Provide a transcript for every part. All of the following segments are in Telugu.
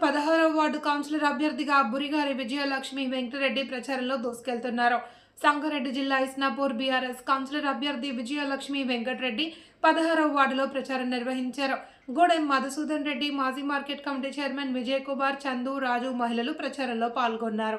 కౌన్సిలర్ అభ్యర్థిగా బురిగారి విజయలక్ష్మి వెంకటరెడ్డి ప్రచారంలో దూసుకెళ్తున్నారు. సంగారెడ్డి జిల్లా ఇస్నాపూర్ బీఆర్ఎస్ కౌన్సిలర్ అభ్యర్థి విజయలక్ష్మి వెంకటరెడ్డి పదహారవ వార్డులో ప్రచారం నిర్వహించారు. గూడెం మధుసూదన్ రెడ్డి మాజీ market committee chairman Vijay Kumar Chandu Raju మహిళలు ప్రచారంలో పాల్గొన్నారు.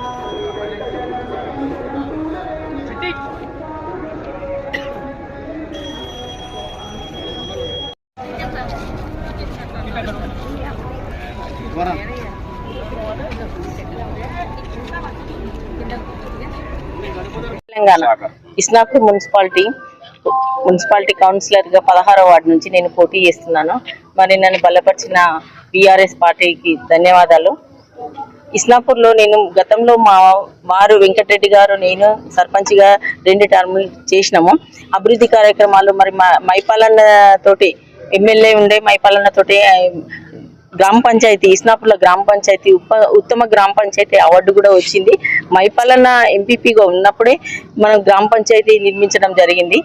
తెలంగాణ. ఇస్నాపూర్ మున్సిపాలిటీ మున్సిపాలిటీ కౌన్సిలర్గా పదహారో వార్డు నుంచి నేను పోటీ చేస్తున్నాను. మరి నన్ను బలపరిచిన బీఆర్ఎస్ పార్టీకి ధన్యవాదాలు. ఇస్నాపూర్లో నేను గతంలో మా వారు వెంకటరెడ్డి గారు నేను సర్పంచ్గా రెండు టర్ములు చేసినాము. అభివృద్ధి కార్యక్రమాలు మరి మా మైపాలన్న తోటి ఎమ్మెల్యే ఉండే మైపాలన్న తోటి గ్రామ పంచాయతీ ఇస్నాపూర్లో గ్రామ పంచాయతీ ఉప ఉత్తమ గ్రామ పంచాయతీ అవార్డు కూడా వచ్చింది. మైపాలన్న ఎంపీపీగా ఉన్నప్పుడే మనం గ్రామ పంచాయతీ నిర్మించడం జరిగింది.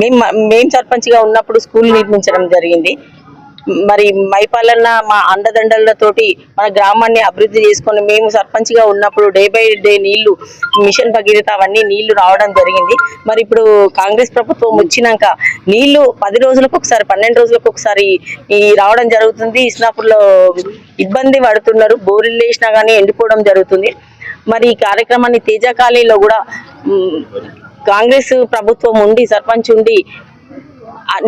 మేము మేము సర్పంచ్గా ఉన్నప్పుడు స్కూల్ నిర్మించడం జరిగింది. మరి మైపాలన్న మా అండదండలతోటి మన గ్రామాన్ని అభివృద్ధి చేసుకొని మేము సర్పంచ్గా ఉన్నప్పుడు డే బై డే నీళ్ళు మిషన్ భగీరథ అవన్నీ నీళ్ళు రావడం జరిగింది. మరి ఇప్పుడు కాంగ్రెస్ ప్రభుత్వం వచ్చినాక నీళ్ళు పది రోజులకు ఒకసారి పన్నెండు రోజులకు ఒకసారి ఈ రావడం జరుగుతుంది. ఇస్నాపూర్లో ఇబ్బంది పడుతున్నారు. బోర్లు వేసినా కానీ ఎండిపోవడం జరుగుతుంది. మరి ఈ కార్యక్రమాన్ని తేజ కాలనీలో కూడా కాంగ్రెస్ ప్రభుత్వం ఉండి సర్పంచ్ ఉండి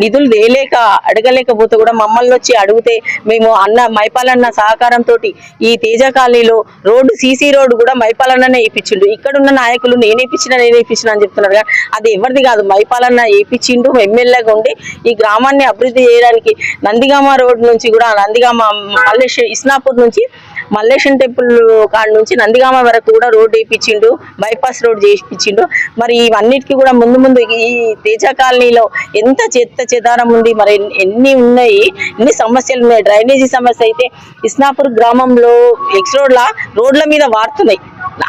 నిధులు తేలేక అడగలేకపోతే కూడా మమ్మల్ని వచ్చి అడిగితే మేము అన్న మైపాలన్న సహకారంతో ఈ తేజ కాలనీలో రోడ్డు సీసీ రోడ్డు కూడా మైపాలన్ననే వేయించిండు ఇక్కడున్న నాయకులు నేనేపించిన నేనేపించిన వేయించిన అని చెప్తున్నారు కానీ అది ఎవరిది కాదు. మైపాలన్న వేయించిండు ఎమ్మెల్యేగా ఉండి ఈ గ్రామాన్ని అభివృద్ధి చేయడానికి నందిగామ రోడ్ నుంచి కూడా నందిగామ మల్లేశ్వర ఇస్నాపూర్ నుంచి మల్లేశం టెంపుల్ కాడ నుంచి నందిగామ వరకు కూడా రోడ్ వేయించిండు బైపాస్ రోడ్ చేయించిండు. మరి ఇవన్నిటికీ కూడా ముందు ముందు ఈ తేజ కాలనీలో ఎంత చెత్త చెదారం ఉంది మరి ఎన్ని- ఉన్నాయి ఎన్ని సమస్యలు ఉన్నాయి. డ్రైనేజీ సమస్య అయితే ఇస్నాపూర్ గ్రామంలో ఎక్స్ రోడ్ల రోడ్ల మీద వారుతున్నాయి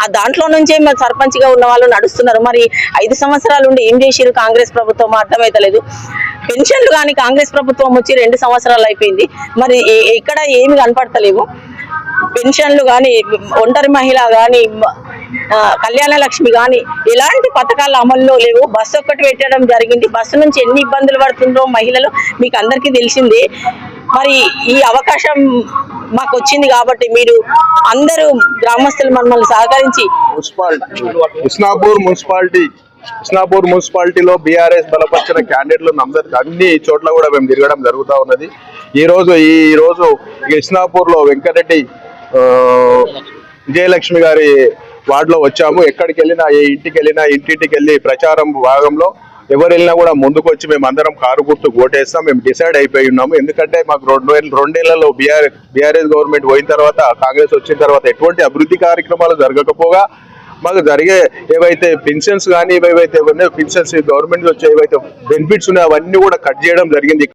ఆ దాంట్లో నుంచే మరి సర్పంచ్గా ఉన్న వాళ్ళు నడుస్తున్నారు. మరి ఐదు సంవత్సరాలు ఉండి ఏం చేసిరు కాంగ్రెస్ ప్రభుత్వం? అర్థమైతలేదు. పెన్షన్లు కానీ కాంగ్రెస్ ప్రభుత్వం వచ్చి రెండు సంవత్సరాలు అయిపోయింది. మరి ఇక్కడ ఏమి కనపడతలేవు. పెన్షన్లు కానీ ఒంటరి మహిళ కానీ కళ్యాణ లక్ష్మి కానీ ఎలాంటి పథకాలు అమల్లో లేవు. బస్సు ఒక్కటి పెట్టడం జరిగింది. బస్సు నుంచి ఎన్ని ఇబ్బందులు పడుతుందో మహిళలు మీకు అందరికీ తెలిసిందే. మరి ఈ అవకాశం మాకు వచ్చింది కాబట్టి మీరు అందరూ గ్రామస్తులు మమ్మల్ని సహకరించి మున్సిపాలిటీ మున్సిపాలిటీ కృష్ణాపూర్ మున్సిపాలిటీలో బీఆర్ఎస్ బలపరిచిన క్యాండిడేట్లు అందరికి అన్ని చోట్ల కూడా మేము తిరగడం జరుగుతూ ఉన్నది. ఈ రోజు ఈ రోజు వెంకటరెడ్డి విజయలక్ష్మి గారి వార్డులో వచ్చాము. ఎక్కడికి వెళ్ళినా ఏ ఇంటికి వెళ్ళినా ఇంటింటికి వెళ్ళి ప్రచారం భాగంలో ఎవరు వెళ్ళినా కూడా ముందుకు వచ్చి మేము అందరం కారు గుర్తు ఓటేస్తాం మేము డిసైడ్ అయిపోయి ఉన్నాము. ఎందుకంటే మాకు రెండు వేల రెండేళ్ళలో బీఆర్ బీఆర్ఎస్ గవర్నమెంట్ పోయిన తర్వాత కాంగ్రెస్ వచ్చిన తర్వాత ఎటువంటి అభివృద్ధి కార్యక్రమాలు జరగకపోగా మాకు జరిగే ఏవైతే పెన్షన్స్ కానీ ఏవైతే ఉన్నాయో పెన్షన్స్ గవర్నమెంట్ వచ్చే ఏవైతే బెనిఫిట్స్ ఉన్నాయో అవన్నీ కూడా కట్ చేయడం జరిగింది.